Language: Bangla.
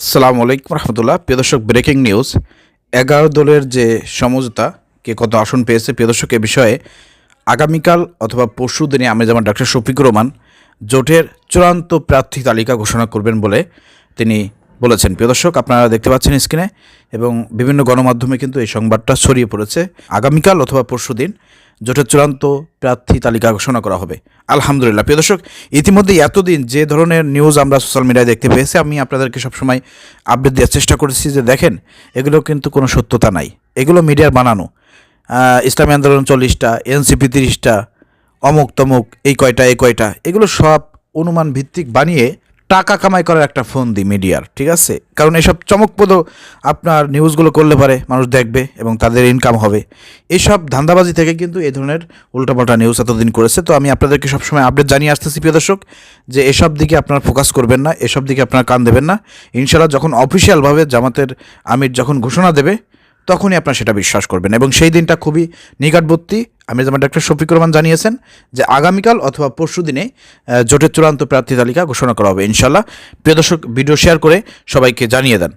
আসসালামু আলাইকুম রহমতুল্লাহ। প্রিয় দর্শক ব্রেকিং নিউজ এগারো দলের যে সমঝোতা, কে কত আসন পেয়েছে, প্রিয় দর্শক, এ বিষয়ে আগামীকাল অথবা পরশু দিনে আমি যেমন ডাক্তার শফিকুর রহমান জোটের চূড়ান্ত প্রার্থী তালিকা ঘোষণা করবেন বলে তিনি বলেছেন। প্রিয় দর্শক, আপনারা দেখতে পাচ্ছেন স্ক্রিনে এবং বিভিন্ন গণমাধ্যমে কিন্তু এই সংবাদটা ছড়িয়ে পড়েছে। আগামীকাল অথবা পরশু দিন জোটের চূড়ান্ত প্রার্থী তালিকা ঘোষণা করা হবে। আলহামদুলিল্লাহ। প্রিয় দর্শক, ইতিমধ্যে এতদিন যে ধরনের নিউজ আমরা সোশ্যাল মিডিয়ায় দেখতে পেয়েছি, আমি আপনাদেরকে সবসময় আপডেট দেওয়ার চেষ্টা করেছি যে দেখেন, এগুলো কিন্তু কোনো সত্যতা নাই। এগুলো মিডিয়ার বানানো। ইসলামী আন্দোলন চল্লিশটা এনসিপি তিরিশটা অমুক তমুক এই কয়টা এই কয়টা, এগুলো সব অনুমান ভিত্তিক বানিয়ে টাকা কামাই করার একটা ফোন দিই মিডিয়ার, ঠিক আছে? কারণ এসব চমকপ্রদ আপনার নিউজগুলো করলে পারে, মানুষ দেখবে এবং তাদের ইনকাম হবে। এইসব ধান্দাবাজি থেকে কিন্তু এই ধরনের উল্টাপাল্টা নিউজ এতদিন করেছে। তো আমি আপনাদেরকে সবসময় আপডেট জানিয়ে আসতেছি, প্রিয় দর্শক, যে এসব দিকে আপনারা ফোকাস করবেন না, এসব দিকে আপনারা কান দেবেন না। ইনশাল্লাহ যখন অফিসিয়ালভাবে জামাতের আমির যখন ঘোষণা দেবে, তখনই আপনার সেটা বিশ্বাস করবেন এবং সেই দিনটা খুবই নিকটবর্তী আমি যেমন ডাক্তার শফিক রহমান জানিয়েছেন যে আগামীকাল অথবা পরশু দিনে জোটের চূড়ান্ত প্রার্থী তালিকা ঘোষণা করা হবে। ইনশাল্লাহ প্রিয় দর্শক, ভিডিও শেয়ার করে সবাইকে জানিয়ে দেন।